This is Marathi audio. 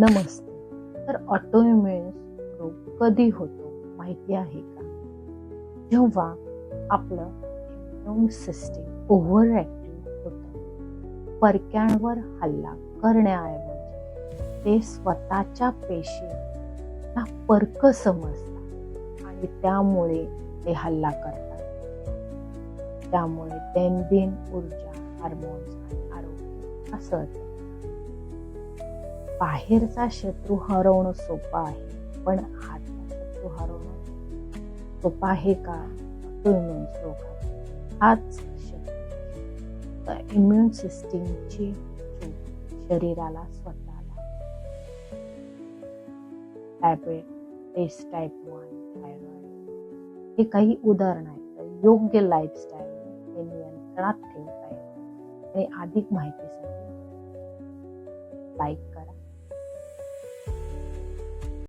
नमस्ते. तर ऑटोइम्युन्स रोग कधी होतो माहिती आहे का? जेव्हा आपलं इम्युन सिस्टीम ओव्हर ॲक्टिव्ह होतं परक्यांवर हल्ला करण्याऐवजी ते स्वतःच्या पेशींना परक समजतात आणि त्यामुळे ते हल्ला करतात. त्यामुळे दैनंदिन ऊर्जा हार्मोन्स आणि आरोग्य असं बाहेरचा शत्रू हरवणं सोपं आहे पण आतला शत्रू हरवणं सोपं आहे का? इम्युन रोग हाच शत्रू. इम्युन सिस्टीमची शरीराला स्वतःला. डायबेटीस टाईप वन थायरॉइड हे काही उदाहरण आहेत तर योग्य लाईफस्टाईल हे नियंत्रणात ठेवता येईल आणि अधिक माहितीसाठी लाईक करा.